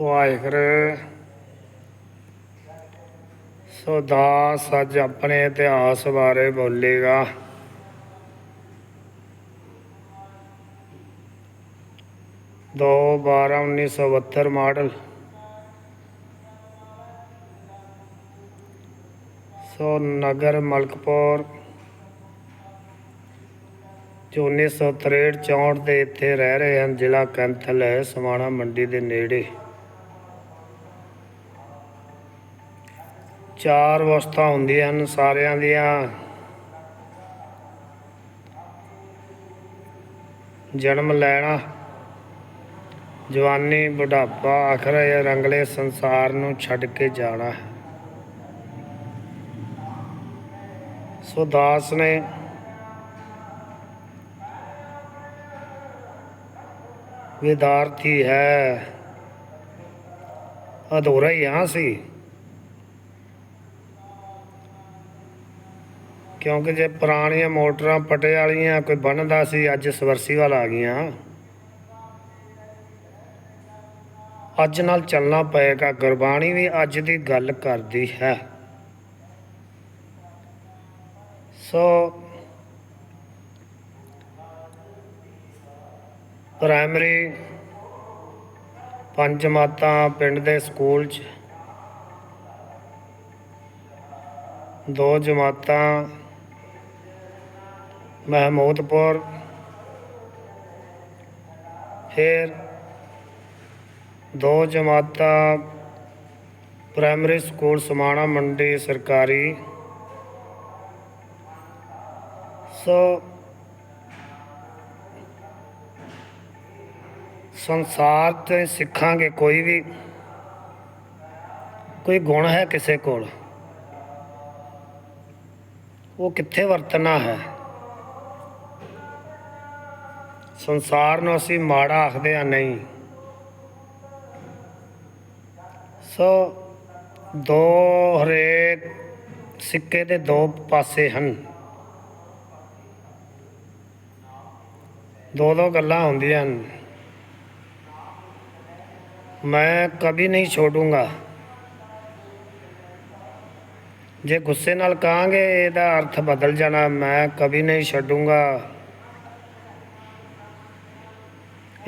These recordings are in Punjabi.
ਵਾਹਿਗੁਰੂ। ਸੋ ਦਾਸ ਅੱਜ ਆਪਣੇ ਇਤਿਹਾਸ ਬਾਰੇ ਬੋਲੇਗਾ। ਦੋ ਬਾਰਾਂ ਉੱਨੀ ਸੌ ਬਹੱਤਰ ਮਾਡਲ। ਸੋ ਨਗਰ ਮਲਕਪੁਰ, ਜੋ 1963 64 ਦੇ ਇੱਥੇ ਰਹਿ ਰਹੇ ਹਨ, ਜ਼ਿਲ੍ਹਾ ਕੈਂਥਲ ਹੈ, ਸਮਾਣਾ ਮੰਡੀ ਦੇ ਨੇੜੇ। ਚਾਰ ਅਵਸਥਾ ਹੁੰਦੀਆਂ ਹਨ ਸਾਰਿਆਂ ਦੀਆਂ। ਜਨਮ ਲੈਣਾ, ਜਵਾਨੀ, ਬੁਢਾਪਾ, ਆਖਰ ਇਹ ਰੰਗਲੇ ਸੰਸਾਰ ਨੂੰ ਛੱਡ ਕੇ ਜਾਣਾ ਹੈ। ਸੋ ਦਾਸ ਨੇ ਵਿਦਾਰਥੀ ਹੈ। ਅਧੂਰਾ ਹੀ ਹਾਂ ਸੀ ਕਿਉਂਕਿ ਜੇ ਪੁਰਾਣੀਆਂ ਮੋਟਰਾਂ ਪਟੇ ਵਾਲੀਆਂ ਕੋਈ ਬੰਨਦਾ ਸੀ, ਅੱਜ ਸਵਰਸੀਵਾਲ ਆ ਗਈਆਂ। ਅੱਜ ਨਾਲ ਚੱਲਣਾ ਪਏਗਾ। ਗੁਰਬਾਣੀ ਵੀ ਅੱਜ ਦੀ ਗੱਲ ਕਰਦੀ ਹੈ। ਸੋ ਪ੍ਰਾਇਮਰੀ ਪੰਜ ਜਮਾਤਾਂ ਪਿੰਡ ਦੇ ਸਕੂਲ 'ਚ, ਦੋ ਜਮਾਤਾਂ ਮਹਿਮੂਦਪੁਰ ਫਿਰ ਦੋ ਜਮਾਤਾਂ ਪ੍ਰਾਇਮਰੀ ਸਕੂਲ ਸਮਾਣਾ ਮੰਡੀ ਸਰਕਾਰੀ। ਸੋ ਸੰਸਾਰ ਤੇ ਸਿੱਖਾਂਗੇ ਕੋਈ ਵੀ, ਕੋਈ ਗੁਣ ਹੈ ਕਿਸੇ ਕੋਲ। ਉਹ ਕਿੱਥੇ ਵਰਤਣਾ ਹੈ? ਸੰਸਾਰ ਨੂੰ ਅਸੀਂ ਮਾੜਾ ਆਖਦੇ ਆ ਨਹੀਂ। ਸੋ ਦੋ ਹਰੇਕ ਸਿੱਕੇ ਦੇ ਦੋ ਪਾਸੇ ਹਨ। ਦੋ ਦੋ ਗੱਲਾਂ ਹੁੰਦੀਆਂ ਹਨ। ਮੈਂ ਕभी ਨਹੀਂ ਛੋਡੂੰਗਾ ਜੇ ਗੁੱਸੇ ਨਾਲ ਕਹਾਂਗੇ, ਇਹਦਾ ਅਰਥ ਬਦਲ ਜਾਣਾ, ਮੈਂ ਕभी ਨਹੀਂ ਛੱਡੂੰਗਾ।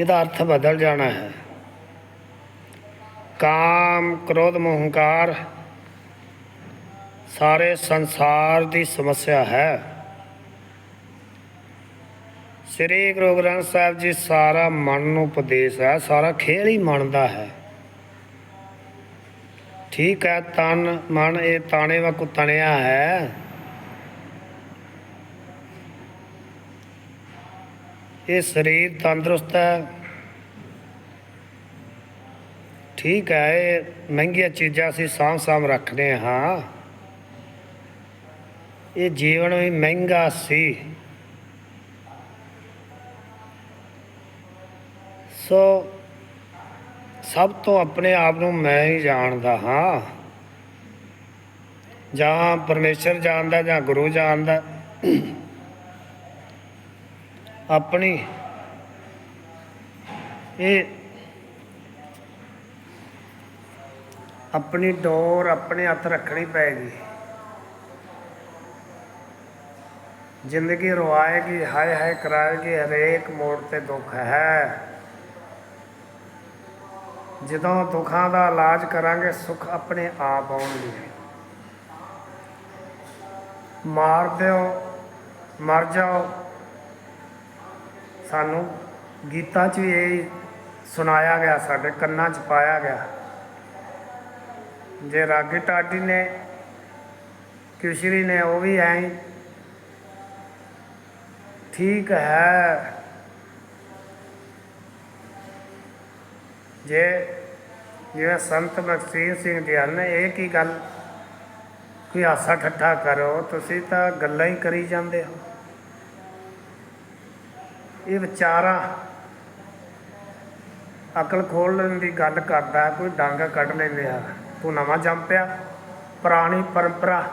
ਇਹਦਾ ਅਰਥ ਬਦਲ ਜਾਣਾ ਹੈ। ਕਾਮ, ਕ੍ਰੋਧ ਮੋਹ ਹੰਕਾਰ ਸਾਰੇ ਸੰਸਾਰ ਦੀ ਸਮੱਸਿਆ ਹੈ। ਸ੍ਰੀ ਗੁਰੂ ਗ੍ਰੰਥ ਸਾਹਿਬ ਜੀ ਸਾਰਾ ਮਨ ਨੂੰ ਉਪਦੇਸ਼ ਹੈ, ਸਾਰਾ ਖੇਲ ਹੀ ਮਨ ਦਾ ਹੈ। ਠੀਕ ਹੈ, ਤਨ, ਮਨ ਇਹ ਤਾਣੇ ਵਾਂਗੂ ਤਣਿਆ ਹੈ। ਇਹ ਸਰੀਰ ਤੰਦਰੁਸਤ ਹੈ। ਠੀਕ ਹੈ, ਇਹ ਮਹਿੰਗੀਆਂ ਚੀਜ਼ਾਂ ਅਸੀਂ ਸਾਂਭ ਸਾਂਭ ਰੱਖਦੇ ਹਾਂ। ਇਹ ਜੀਵਨ ਵੀ ਮਹਿੰਗਾ ਸੀ। ਸੋ ਸਭ ਤੋਂ ਆਪਣੇ ਆਪ ਨੂੰ ਮੈਂ ਹੀ ਜਾਣਦਾ ਹਾਂ। ਜਾਂ ਪਰਮੇਸ਼ਰ ਜਾਣਦਾ ਜਾਂ ਗੁਰੂ ਜਾਣਦਾ। ਆਪਣੀ ਇਹ ਆਪਣੀ ਡੋਰ ਆਪਣੇ ਹੱਥ ਰੱਖਣੀ ਪਏਗੀ ਜ਼ਿੰਦਗੀ ਰਵਾਏਗੀ ਹਾਏ ਹਾਏ ਕਰਾਏਗੀ, ਹਰੇਕ ਮੋੜ ਤੇ ਦੁੱਖ ਹੈ। ਜਦੋਂ ਦੁੱਖਾਂ ਦਾ ਇਲਾਜ ਕਰਾਂਗੇ, ਸੁੱਖ ਆਪਣੇ ਆਪ ਆਉਣਗੇ। ਮਾਰ ਦਿਓ, ਮਰ ਜਾਓ ਸਾਨੂੰ ਗੀਤਾਂ 'ਚ ਵੀ ਇਹ ਸੁਣਾਇਆ ਗਿਆ, ਸਾਡੇ ਕੰਨਾਂ 'ਚ ਪਾਇਆ ਗਿਆ। ਜੇ ਰਾਗੀ ਟਾਡੀ ਨੇ, ਕਿਸ਼ਰੀ ਨੇ, ਉਹ ਵੀ ਐਂ ਠੀਕ ਹੈ। ਜੇ ਜਿਵੇਂ ਸੰਤ ਮਕਸੀਰ ਸਿੰਘ ਜੀ ਹਨ, ਇਹ ਕੀ ਗੱਲ? ਕੋਈ ਹਾਸਾ ਠੱਠਾ ਕਰੋ, ਤੁਸੀਂ ਤਾਂ ਗੱਲਾਂ ਹੀ ਕਰੀ ਜਾਂਦੇ ਹੋ। ਇਹ ਵਿਚਾਰਾ ਅਕਲ ਖੋਲਣ ਦੀ ਗੱਲ ਕਰਦਾ, ਕੋਈ ਡੰਗ ਕੱਢ ਲੈਂਦੇ ਆ। ਤੂੰ ਨਵਾਂ ਜੰਮ ਪਿਆ ਪੁਰਾਣੀ ਪਰੰਪਰਾ।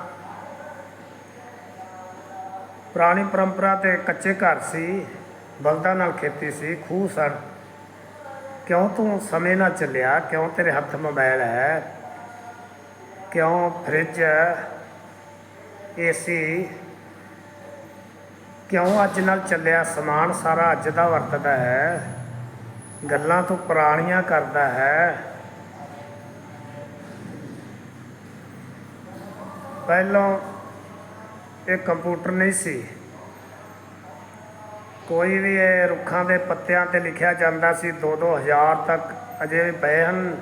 ਪੁਰਾਣੀ ਪਰੰਪਰਾ ਤੇ ਕੱਚੇ ਘਰ ਸੀ, ਬਲਦਾਂ ਨਾਲ ਖੇਤੀ ਸੀ, ਖੂਹ ਸਨ। ਕਿਉਂ ਤੂੰ ਸਮੇਂ ਨਾਲ ਚੱਲਿਆ? ਕਿਉਂ ਤੇਰੇ ਹੱਥ ਮੋਬਾਈਲ ਹੈ? ਕਿਉਂ ਫ੍ਰਿਜ ਏਸੀ ਕਿਉਂ ਅੱਜ ਨਾਲ ਚੱਲਿਆ ਸਮਾਨ ਸਾਰਾ ਅੱਜ ਦਾ ਵਰਤਦਾ ਹੈ? ਗੱਲਾਂ ਤੋਂ ਪੁਰਾਣੀਆਂ ਕਰਦਾ ਹੈ। ਪਹਿਲਾਂ ਇਹ ਕੰਪਿਊਟਰ ਨਹੀਂ ਸੀ। ਕੋਈ ਵੀ ਇਹ ਰੁੱਖਾਂ ਦੇ ਪੱਤਿਆਂ ਤੇ ਲਿਖਿਆ ਜਾਂਦਾ ਸੀ 2-2000 ਤੱਕ ਅਜੇ ਵੀ ਪਏ ਹਨ,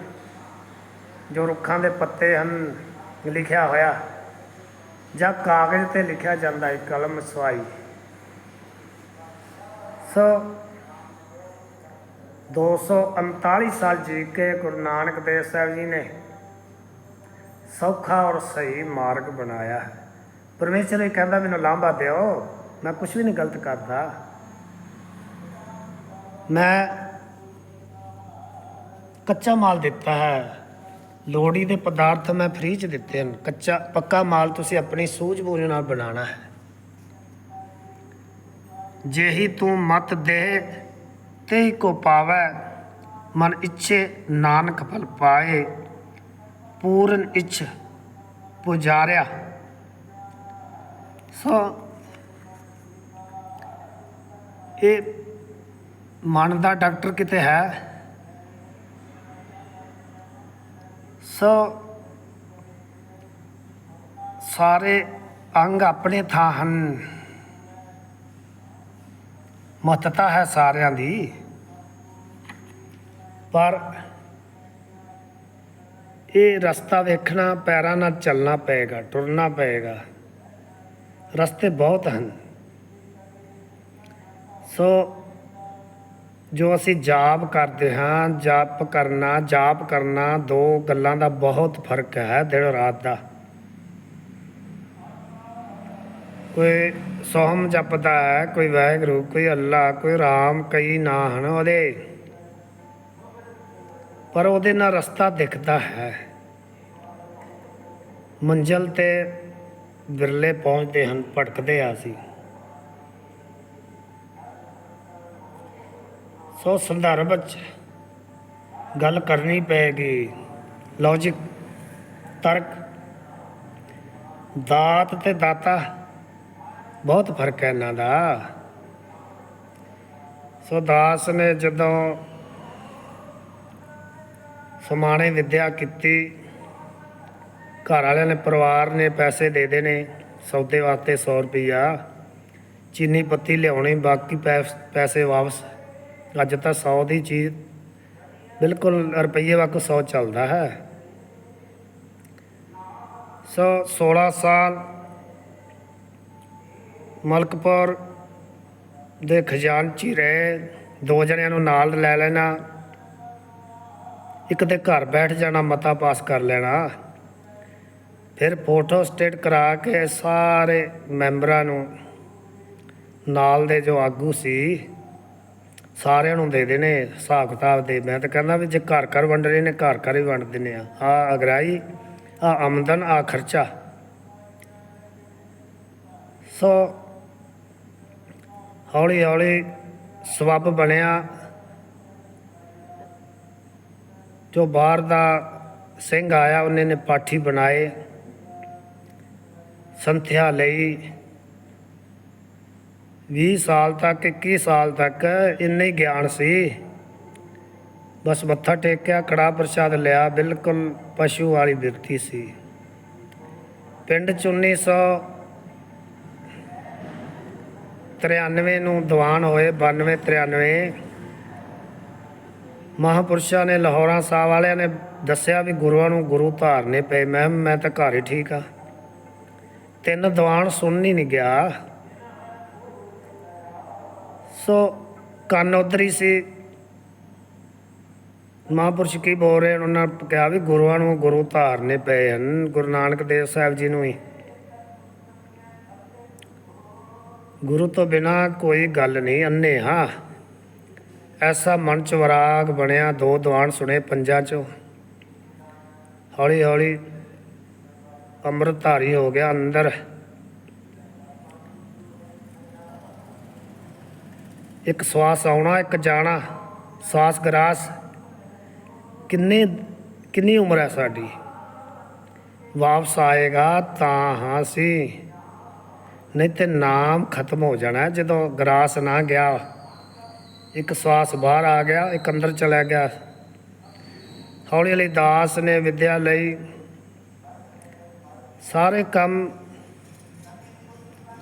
ਜੋ ਰੁੱਖਾਂ ਦੇ ਪੱਤੇ ਹਨ, ਲਿਖਿਆ ਹੋਇਆ। ਜਾਂ ਕਾਗਜ਼ ਤੇ ਲਿਖਿਆ ਜਾਂਦਾ ਹੈ, ਕਲਮ ਸਵਾਈ। ਸੋ 239 ਸਾਲ ਜੀ ਕੇ ਗੁਰੂ ਨਾਨਕ ਦੇਵ ਸਾਹਿਬ ਜੀ ਨੇ ਸੌਖਾ ਔਰ ਸਹੀ ਮਾਰਗ ਬਣਾਇਆ। ਹੈ ਪਰਮੇਸ਼ਰ ਇਹ ਕਹਿੰਦਾ, ਮੈਨੂੰ ਲਾਂਭਾ ਦਿਓ। ਮੈਂ ਕੁਝ ਵੀ ਨਹੀਂ ਗਲਤ ਕਰਦਾ। ਮੈਂ ਕੱਚਾ ਮਾਲ ਦਿੱਤਾ ਹੈ। ਲੋੜੀ ਦੇ ਪਦਾਰਥ ਮੈਂ ਫ੍ਰੀ ਚ ਦਿੱਤੇ ਹਨ। ਕੱਚਾ, ਪੱਕਾ ਮਾਲ ਤੁਸੀਂ ਆਪਣੀ ਸੂਝ-ਬੂਝ ਨਾਲ ਬਣਾਉਣਾ ਹੈ। ਜਿਹੀ ਤੂੰ ਮਤ ਦੇ ਤੇ ਕੋ ਪਾਵੈ, ਮਨ ਇੱਛੇ ਨਾਨਕ ਫਲ ਪਾਏ। ਪੂਰਨ ਇੱਛ ਪੁਜਾਰਿਆ। ਸੋ, ਇਹ ਮਨ ਦਾ ਡਾਕਟਰ ਕਿਤੇ ਹੈ? ਸੋ, ਸਾਰੇ ਅੰਗ ਆਪਣੇ ਥਾਂ ਹਨ। ਮਹੱਤਤਾ ਹੈ ਸਾਰਿਆਂ ਦੀ। ਪਰ ਇਹ ਰਸਤਾ ਵੇਖਣਾ, ਪੈਰਾਂ ਨਾਲ ਚੱਲਣਾ ਪਏਗਾ, ਟੁਰਨਾ ਪਏਗਾ। ਰਸਤੇ ਬਹੁਤ ਹਨ। ਸੋ ਜੋ ਅਸੀਂ ਜਾਪ ਕਰਦੇ ਹਾਂ, ਜਾਪ ਕਰਨਾ ਜਾਪ ਕਰਨਾ, ਦੋ ਗੱਲਾਂ ਦਾ ਬਹੁਤ ਫ਼ਰਕ ਹੈ ਦਿਨ ਰਾਤ ਦਾ। ਕੋਈ ਸੋਹਮ ਜਪਦਾ ਹੈ, ਕੋਈ ਵਾਹਿਗੁਰੂ, ਕੋਈ ਅੱਲਾ, ਕੋਈ ਰਾਮ, ਕਈ ਨਾਂ ਹਨ ਉਹਦੇ। ਪਰ ਉਹਦੇ ਨਾਲ ਰਸਤਾ ਦਿਖਦਾ ਹੈ। ਮੰਜ਼ਲ ਤੇ ਵਿਰਲੇ ਪਹੁੰਚਦੇ ਹਨ, ਭਟਕਦੇ ਆ ਅਸੀਂ। ਸੋ ਸੰਦਰਭ ਵਿੱਚ ਗੱਲ ਕਰਨੀ ਪਏਗੀ। ਲੌਜਿਕ ਤਰਕ। ਦਾਤ ਤੇ ਦਾਤਾ ਬਹੁਤ ਫ਼ਰਕ ਹੈ ਇਹਨਾਂ ਦਾ। ਸੋ ਦਾਸ ਨੇ ਜਦੋਂ ਸਮਾਣੇ ਵਿਦਿਆ ਕੀਤੀ, ਘਰ ਵਾਲਿਆਂ ਨੇ ਪਰਿਵਾਰ ਨੇ ਪੈਸੇ ਦੇ ਦੇਣੇ, ਸੌਦੇ ਵਾਸਤੇ 100 ਰੁਪਈਆ, ਚੀਨੀ ਪੱਤੀ ਲਿਆਉਣੀ, ਬਾਕੀ ਪੈ- ਪੈਸੇ ਵਾਪਸ। ਅੱਜ ਤਾਂ 100 ਦੀ ਚੀਜ਼, ਬਿਲਕੁਲ ਰੁਪਈਏ ਵਾਂਗੂ 100 ਚੱਲਦਾ ਹੈ। ਸੋ 16 ਸਾਲ ਮਲਕਪੁਰ ਦੇ ਖਜ਼ਾਨਚੀ ਰਹੇ। ਦੋ ਜਣਿਆਂ ਨੂੰ ਨਾਲ ਲੈ ਲੈਣਾ। ਇੱਕ ਦੇ ਘਰ ਬੈਠ ਜਾਣਾ, ਮਤਾ ਪਾਸ ਕਰ ਲੈਣਾ। ਫਿਰ ਫੋਟੋ ਸਟੇਟ ਕਰਾ ਕੇ ਸਾਰੇ ਮੈਂਬਰਾਂ ਨੂੰ ਨਾਲ ਦੇ ਜੋ ਆਗੂ ਸੀ, ਸਾਰਿਆਂ ਨੂੰ ਦੇ ਦੇਣੇ। ਹਿਸਾਬ ਕਿਤਾਬ ਦੇ, ਮੈਂ ਤਾਂ ਕਹਿੰਦਾ ਵੀ ਜੇ ਘਰ ਘਰ ਵੰਡ ਰਹੇ ਨੇ, ਘਰ ਘਰ ਹੀ ਵੰਡ ਦਿੰਨੇ ਆ। ਆ ਅਗਰਾਈ, ਆ ਆਮਦਨ, ਆ ਖਰਚਾ। ਸੋ ਹੌਲੀ ਹੌਲੀ ਸਬੱਬ ਬਣਿਆ। ਜੋ ਬਾਹਰ ਦਾ ਸਿੰਘ ਆਇਆ, ਉਹਨੇ ਨੇ ਪਾਠੀ ਬਣਾਏ, ਸੰਥਿਆ ਲਈ। 20 ਸਾਲ ਤੱਕ 21 ਸਾਲ ਤੱਕ ਇੰਨੇ ਹੀ ਗਿਆਨ ਸੀ। ਬਸ ਮੱਥਾ ਟੇਕਿਆ, ਕੜਾ ਪ੍ਰਸ਼ਾਦ ਲਿਆ, ਬਿਲਕੁਲ ਪਸ਼ੂ ਵਾਲੀ ਬਿਰਤੀ ਸੀ। ਪਿੰਡ 1900 93 ਨੂੰ ਦੀਵਾਨ ਹੋਏ 92 93 ਮਹਾਪੁਰਸ਼ਾਂ ਨੇ ਲਾਹੌਰਾਂ ਸਾਹਿਬ ਵਾਲਿਆਂ ਨੇ ਦੱਸਿਆ ਵੀ ਗੁਰੂਆਂ ਨੂੰ ਗੁਰੂ ਧਾਰਨੇ ਪਏ। ਮੈਂ ਮੈਂ ਤਾਂ ਘਰ ਹੀ ਠੀਕ ਆ। ਤਿੰਨ ਦੀਵਾਨ ਸੁਣ ਹੀ ਨਹੀਂ ਗਿਆ। ਸੋ ਕੰਨ ਉਧਰ ਸੀ। ਮਹਾਪੁਰਸ਼ ਕੀ ਬੋਲ ਰਹੇ ਉਹਨਾਂ ਨੇ ਕਿਹਾ ਵੀ ਗੁਰੂਆਂ ਨੂੰ ਗੁਰੂ ਧਾਰਨੇ ਪਏ ਹਨ, ਗੁਰੂ ਨਾਨਕ ਦੇਵ ਸਾਹਿਬ ਜੀ ਨੂੰ ਹੀ। ਗੁਰੂ ਤੋਂ ਬਿਨਾ ਕੋਈ ਗੱਲ ਨਹੀਂ ਅੰਨੇ ਹਾਂ। ਐਸਾ ਮਨ ਚ ਵਰਾਗ ਬਣਿਆ, ਦੋ ਦੀਵਾਨ ਸੁਣੇ ਪੰਜਾਂ ਚੋਂ। ਹੌਲੀ ਹੌਲੀ ਅੰਮ੍ਰਿਤਧਾਰੀ ਹੋ ਗਿਆ ਅੰਦਰ। ਇੱਕ ਸਵਾਸ ਆਉਣਾ, ਇੱਕ ਜਾਣਾ, ਸਵਾਸ ਗਰਾਸ। ਕਿੰਨੇ, ਕਿੰਨੀ ਉਮਰ ਹੈ ਸਾਡੀ? ਵਾਪਸ ਆਏਗਾ ਤਾਂ ਹਾਂ ਸੀ। ਨਹੀਂ ਤੇ ਨਾਮ ਖਤਮ ਹੋ ਜਾਣਾ। ਜਦੋਂ ਗਰਾਸ ਨਾ ਗਿਆ, ਇੱਕ ਸਵਾਸ ਬਾਹਰ ਆ ਗਿਆ, ਇੱਕ ਅੰਦਰ ਚਲਾ ਗਿਆ। ਹੌਲੀ ਹੌਲੀ ਦਾਸ ਨੇ ਵਿਦਿਆ ਲਈ ਸਾਰੇ ਕੰਮ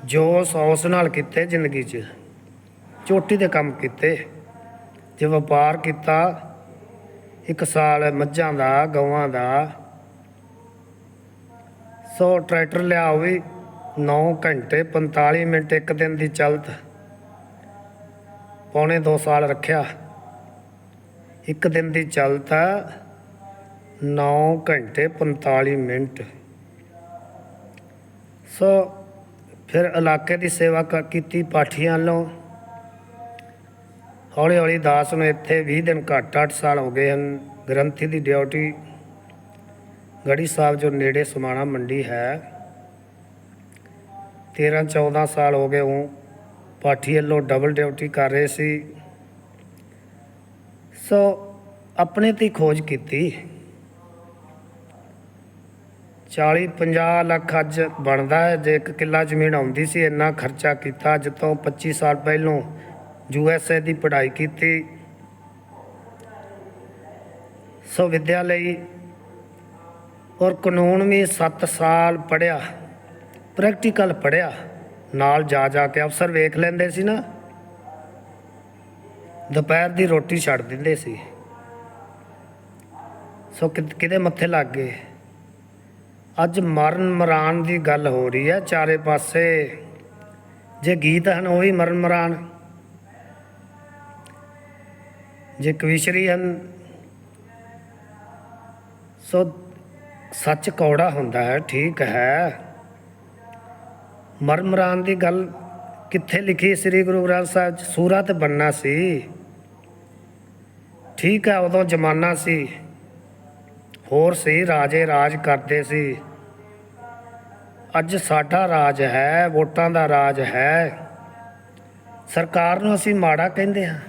ਜੋਸ਼ ਹੌਸ ਨਾਲ ਕੀਤੇ ਜ਼ਿੰਦਗੀ 'ਚ। ਚੋਟੀ ਦੇ ਕੰਮ ਕੀਤੇ, ਜੇ ਵਪਾਰ ਕੀਤਾ, ਇੱਕ ਸਾਲ ਮੱਝਾਂ ਦਾ, ਗਊਆਂ ਦਾ, ਸੋ ਟਰੈਕਟਰ ਲਿਆ ਉਹ ਵੀ 9 ਘੰਟੇ 45 ਮਿੰਟ ਇੱਕ ਦਿਨ ਦੀ ਚਲਤ। ਪੌਣੇ 2 ਸਾਲ ਰੱਖਿਆ। ਇੱਕ ਦਿਨ ਦੀ ਚਲਤ 9 ਘੰਟੇ 45 ਮਿੰਟ। ਸੋ ਫਿਰ ਇਲਾਕੇ ਦੀ ਸੇਵਾ ਕ- ਕੀਤੀ ਪਾਠੀਆਂ ਵੱਲੋਂ। ਹੌਲੀ ਹੌਲੀ ਦਾਸ ਨੂੰ ਇੱਥੇ 20 ਦਿਨ ਘੱਟ 8 ਸਾਲ ਹੋ ਗਏ ਹਨ। ਗ੍ਰੰਥੀ ਦੀ ਡਿਊਟੀ। ਗੜੀ ਸਾਹਿਬ ਜੋ ਨੇੜੇ ਸਮਾਣਾ ਮੰਡੀ ਹੈ। 13 14 ਸਾਲ ਹੋ ਗਏ ਉਹ ਪਾਠੀ ਵੱਲੋਂ ਡਬਲ ਡਿਊਟੀ ਕਰ ਰਹੇ ਸੀ। ਸੋ ਆਪਣੇ ਤੇ ਖੋਜ ਕੀਤੀ। 40 50 ਲੱਖ ਅੱਜ ਬਣਦਾ ਹੈ। ਜੇ ਇੱਕ ਕਿੱਲਾ ਜ਼ਮੀਨ ਆਉਂਦੀ ਸੀ, ਇੰਨਾ ਖਰਚਾ ਕੀਤਾ। ਅੱਜ ਤੋਂ 25 ਸਾਲ ਪਹਿਲੋਂ ਯੂ ਐਸ ਏ ਦੀ ਪੜ੍ਹਾਈ ਕੀਤੀ। ਸੋ ਵਿਦਿਆ ਲਈ ਔਰ ਕਾਨੂੰਨ ਵੀ 7 ਸਾਲ ਪੜਿਆ ਪ੍ਰੈਕਟੀਕਲ ਪੜਿਆ ਨਾਲ ਜਾ ਜਾ ਕੇ ਅਫਸਰ ਵੇਖ ਲੈਂਦੇ ਸੀ ਨਾ। ਦੁਪਹਿਰ ਦੀ ਰੋਟੀ ਛੱਡ ਦਿੰਦੇ ਸੀ। ਸੋ ਕਿ- ਕਿਹਦੇ ਮੱਥੇ ਲੱਗ ਗਏ। ਅੱਜ ਮਰਨ ਮਰਾਨ ਦੀ ਗੱਲ ਹੋ ਰਹੀ ਹੈ ਚਾਰੇ ਪਾਸੇ। ਜੇ ਗੀਤ ਹਨ ਉਹ ਵੀ ਮਰਨ ਮਰਾਨ। ਜੇ ਕਵਿਸ਼ਰੀ ਹਨ, ਸੋ ਸੱਚ ਕੌੜਾ ਹੁੰਦਾ ਹੈ, ਠੀਕ ਹੈ। ਮਰਮਰਾਨ ਦੀ ਗੱਲ ਕਿੱਥੇ ਲਿਖੀ ਸ੍ਰੀ ਗੁਰੂ ਗ੍ਰੰਥ ਸਾਹਿਬ ਚ? ਸੂਰਾ ਬੰਨਾ ਸੀ। ਠੀਕ ਹੈ ਉਦੋਂ ਜ਼ਮਾਨਾ ਸੀ। ਹੋਰ ਸੀ, ਰਾਜੇ ਰਾਜ ਕਰਦੇ ਸੀ। ਅੱਜ ਸਾਡਾ ਰਾਜ ਹੈ, ਵੋਟਾਂ ਦਾ ਰਾਜ ਹੈ। ਸਰਕਾਰ ਨੂੰ ਅਸੀਂ ਮਾੜਾ ਕਹਿੰਦੇ ਹਾਂ।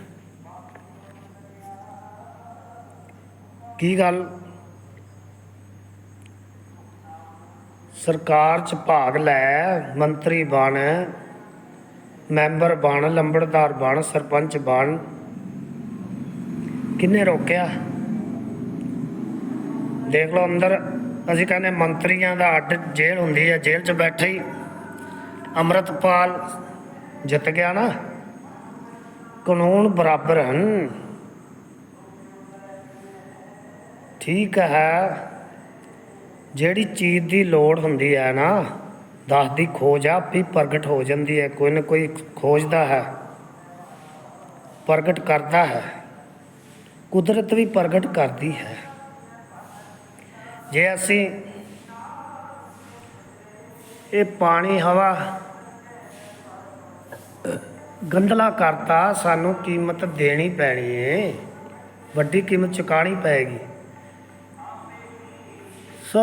ਕੀ ਗੱਲ? ਸਰਕਾਰ ਚ ਭਾਗ ਲੈ, ਮੰਤਰੀ ਬਣ, ਮੈਂਬਰ ਬਣ, ਲੰਬੜਦਾਰ ਬਣ, ਸਰਪੰਚ ਬਣ। ਕਿੰਨੇ ਰੋਕਿਆ? ਦੇਖ ਲਓ ਅੰਦਰ, ਅਸੀਂ ਕਹਿੰਦੇ ਮੰਤਰੀਆਂ ਦਾ ਅੱਡ ਜੇਲ੍ਹ ਹੁੰਦੀ ਹੈ ਜੇਲ੍ਹ 'ਚ ਬੈਠੇ ਹੀ ਅੰਮ੍ਰਿਤਪਾਲ ਜਿੱਤ ਗਿਆ ਨਾ। ਕਾਨੂੰਨ ਬਰਾਬਰ ਹਨ। ਠੀਕ ਹੈ। ਜਿਹੜੀ ਚੀਜ਼ ਦੀ ਲੋੜ ਹੁੰਦੀ ਹੈ ਨਾ, ਦਸ ਦੀ ਖੋਜ ਆਪ ਹੀ ਪ੍ਰਗਟ ਹੋ ਜਾਂਦੀ ਹੈ, ਕੋਈ ਨਾ ਕੋਈ ਖੋਜਦਾ ਹੈ, ਪ੍ਰਗਟ ਕਰਦਾ ਹੈ, ਕੁਦਰਤ ਵੀ ਪ੍ਰਗਟ ਕਰਦੀ ਹੈ। ਜੇ ਅਸੀਂ ਇਹ ਪਾਣੀ, ਹਵਾ ਗੰਦਲਾ ਕਰਤਾ, ਸਾਨੂੰ ਕੀਮਤ ਦੇਣੀ ਪੈਣੀ ਏ, ਵੱਡੀ ਕੀਮਤ ਚੁਕਾਣੀ ਪਏਗੀ। ਸੋ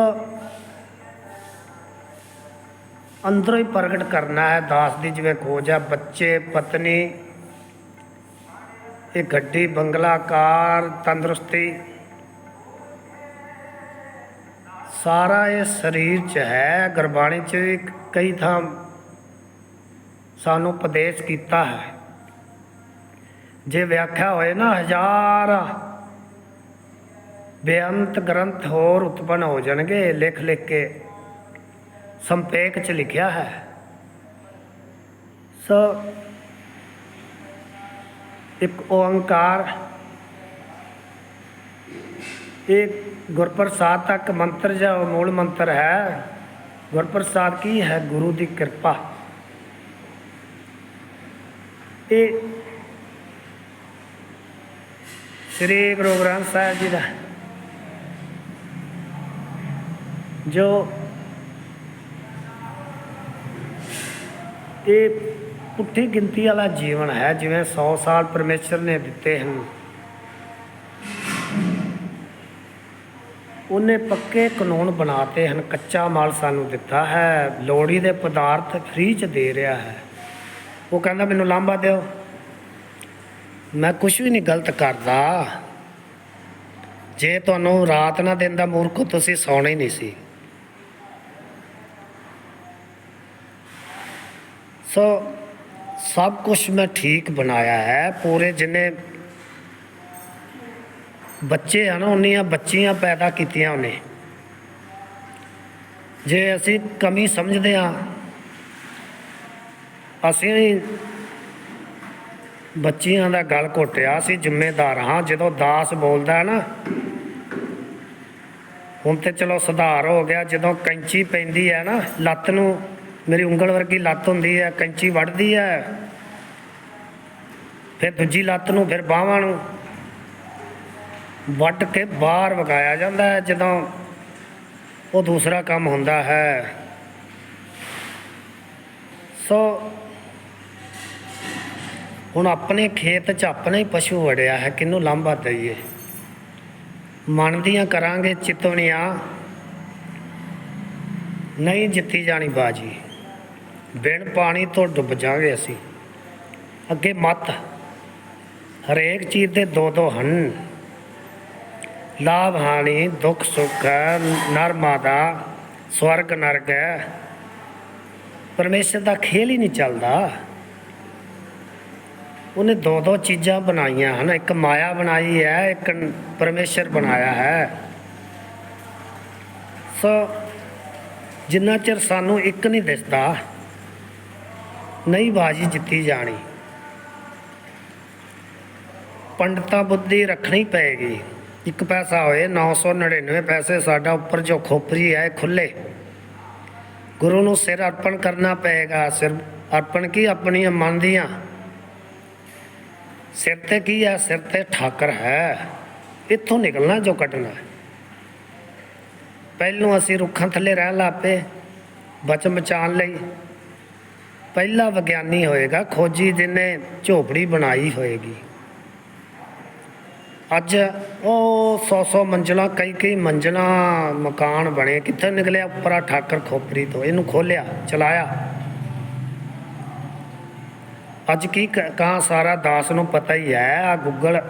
ਅੰਦਰੋਂ ਹੀ ਪ੍ਰਗਟ ਕਰਨਾ ਹੈ ਦਾਸ ਦੀ, ਜਿਵੇਂ ਖੋਜ ਹੈ, ਬੱਚੇ, ਪਤਨੀ, ਇਹ ਗੱਡੀ, ਬੰਗਲਾ, ਕਾਰ, ਤੰਦਰੁਸਤੀ, ਸਾਰਾ ਇਹ ਸਰੀਰ 'ਚ ਹੈ, ਗੁਰਬਾਣੀ 'ਚ ਵੀ ਕਈ ਥਾਂ ਸਾਨੂੰ ਉਪਦੇਸ਼ ਕੀਤਾ ਹੈ। ਜੇ ਵਿਆਖਿਆ ਹੋਏ ਨਾ ਹਜ਼ਾਰ ਬੇਅੰਤ ਗ੍ਰੰਥ ਹੋਰ ਉਤਪਨ ਹੋ ਜਾਣਗੇ ਲਿਖ ਲਿਖ ਕੇ ਸੰਪੇਕ 'ਚ ਲਿਖਿਆ ਹੈ ਸੋ ਇੱਕ ਓੰਕਾਰ ਇਹ ਗੁਰਪ੍ਰਸਾਦ ਤੱਕ ਮੰਤਰ ਜਾਂ ਮੂਲ ਮੰਤਰ ਹੈ ਗੁਰਪ੍ਰਸਾਦ ਕੀ ਹੈ ਗੁਰੂ ਦੀ ਕਿਰਪਾ ਇਹ ਸ੍ਰੀ ਗੁਰੂ ਗ੍ਰੰਥ ਸਾਹਿਬ ਜੀ ਦਾ ਜੋ ਇਹ ਪੁੱਠੀ ਗਿਣਤੀ ਵਾਲਾ ਜੀਵਨ ਹੈ, ਜਿਵੇਂ 100 ਸਾਲ ਪਰਮੇਸ਼ਰ ਨੇ ਦਿੱਤੇ ਹਨ। ਉਹਨੇ ਪੱਕੇ ਕਾਨੂੰਨ ਬਣਾਤੇ ਹਨ, ਕੱਚਾ ਮਾਲ ਸਾਨੂੰ ਦਿੱਤਾ ਹੈ ਲੋੜੀ ਦੇ ਪਦਾਰਥ ਫ੍ਰੀ ਚ ਦੇ ਰਿਹਾ ਹੈ। ਉਹ ਕਹਿੰਦਾ, ਮੈਨੂੰ ਲਾਂਭਾ ਦਿਓ। ਮੈਂ ਕੁਝ ਵੀ ਨਹੀਂ ਗਲਤ ਕਰਦਾ। ਜੇ ਤੁਹਾਨੂੰ ਰਾਤ ਨਾ ਦਿਨ ਦਾ ਮੂਰਖ ਤੁਸੀਂ ਸੌਣਾ ਹੀ ਨਹੀਂ ਸੀ। ਸੋ ਸਭ ਕੁਝ ਮੈਂ ਠੀਕ ਬਣਾਇਆ ਹੈ। ਪੂਰੇ ਜਿੰਨੇ ਬੱਚੇ ਹਨ ਉਹਨੀਆਂ ਬੱਚੀਆਂ ਪੈਦਾ ਕੀਤੀਆਂ ਉਹਨੇ। ਜੇ ਅਸੀਂ ਕਮੀ ਸਮਝਦੇ ਹਾਂ, ਅਸੀਂ ਬੱਚੀਆਂ ਦਾ ਗਲ ਘੋਟਿਆ, ਅਸੀਂ ਜ਼ਿੰਮੇਦਾਰ ਹਾਂ। ਜਦੋਂ ਦਾਸ ਬੋਲਦਾ ਨਾ, ਹੁਣ ਤੇ ਚਲੋ ਸੁਧਾਰ ਹੋ ਗਿਆ। ਜਦੋਂ ਕੈਂਚੀ ਪੈਂਦੀ ਹੈ ਨਾ, ਲੱਤ ਨੂੰ ਮੇਰੀ ਉਂਗਲ ਵਰਗੀ ਲੱਤ ਹੁੰਦੀ ਹੈ, ਕੈਂਚੀ ਵੱਢਦੀ ਹੈ। ਫਿਰ ਦੂਜੀ ਲੱਤ ਨੂੰ ਫਿਰ ਬਾਹਾਂ ਨੂੰ ਵੱਟ ਕੇ ਬਾਹਰ ਵਗਾਇਆ ਜਾਂਦਾ ਹੈ, ਜਦੋਂ ਉਹ ਦੂਸਰਾ ਕੰਮ ਹੁੰਦਾ ਹੈ। ਸੋ ਹੁਣ ਆਪਣੇ ਖੇਤ 'ਚ ਆਪਣਾ ਹੀ ਪਸ਼ੂ ਵੜਿਆ ਹੈ, ਕਿਹਨੂੰ ਲਾਂਭਾ ਦਈਏ? ਮਨ ਦੀਆਂ ਕਰਾਂਗੇ ਚਿਤਵਣੀਆਂ। ਨਹੀਂ ਜਿੱਤੀ ਜਾਣੀ ਬਾਜੀ। ਬਿਨ ਪਾਣੀ ਤੋਂ ਡੁੱਬ ਜਾਵਾਂਗੇ ਅਸੀਂ। ਅੱਗੇ ਮਤ, ਹਰੇਕ ਚੀਜ਼ ਦੇ ਦੋ ਦੋ ਹਨ। ਲਾਭ, ਹਾਨੀ, ਦੁੱਖ, ਸੁੱਖ ਨਰਮਾ ਦਾ ਸਵਰਗ, ਨਰਕ ਹੈ। ਪਰਮੇਸ਼ਰ ਦਾ ਖੇਲ ਹੀ ਨਹੀਂ ਚੱਲਦਾ। ਉਹਨੇ ਦੋ ਦੋ ਚੀਜ਼ਾਂ ਬਣਾਈਆਂ ਹਨ। ਇੱਕ ਮਾਇਆ ਬਣਾਈ ਹੈ, ਇੱਕ ਪਰਮੇਸ਼ਰ ਬਣਾਇਆ ਹੈ। ਸੋ ਜਿੰਨਾ ਚਿਰ ਸਾਨੂੰ ਇੱਕ ਨਹੀਂ ਦਿਸਦਾ ਨਹੀਂ ਬਾਜੀ ਜਿੱਤੀ ਜਾਣੀ। ਪੰਡਤਾਂ ਬੁੱਧੀ ਰੱਖਣੀ ਪਏਗੀ ਇੱਕ ਪੈਸਾ ਹੋਏ 999 ਪੈਸੇ ਸਾਡਾ ਉੱਪਰ ਜੋ ਖੋਪਰੀ ਹੈ ਖੁੱਲੇ ਗੁਰੂ ਨੂੰ ਸਿਰ ਅਰਪਣ ਕਰਨਾ ਪਏਗਾ। ਸਿਰ ਅਰਪਣ ਕੀ? ਆਪਣੀਆਂ ਮਨ ਦੀਆਂ। ਸਿਰ ਤੇ ਕੀ ਹੈ? ਸਿਰ ਤੇ ਠਾਕਰ ਹੈ। ਇੱਥੋਂ ਨਿਕਲਣਾ ਜੋ ਕੱਢਣਾ ਪਹਿਲੋਂ ਅਸੀਂ ਰੁੱਖਾਂ ਥੱਲੇ ਰਹਿਣ ਲੱਪੇ ਬਚਨ ਬਚਾਉਣ ਲਈ। ਪਹਿਲਾ ਵਿਗਿਆਨੀ ਹੋਏਗਾ, ਖੋਜੀ ਜਿਹਨੇ ਝੋਪੜੀ ਬਣਾਈ ਹੋਏਗੀ। ਅੱਜ ਉਹ 100-100 ਮੰਜ਼ਲਾਂ, ਕਈ ਕਈ ਮੰਜ਼ਲਾਂ ਮਕਾਨ ਬਣੇ, ਕਿੱਥੇ ਨਿਕਲਿਆ? ਉੱਪਰਾ ਠਾਕਰ ਖੋਪਰੀ ਤੋਂ, ਇਹਨੂੰ ਖੋਲਿਆ, ਚਲਾਇਆ। ਅੱਜ ਕੀ ਕ- ਕਾਂ ਸਾਰਾ ਦਾਸ ਨੂੰ ਪਤਾ ਹੀ ਹੈ, ਆ ਗੂਗਲ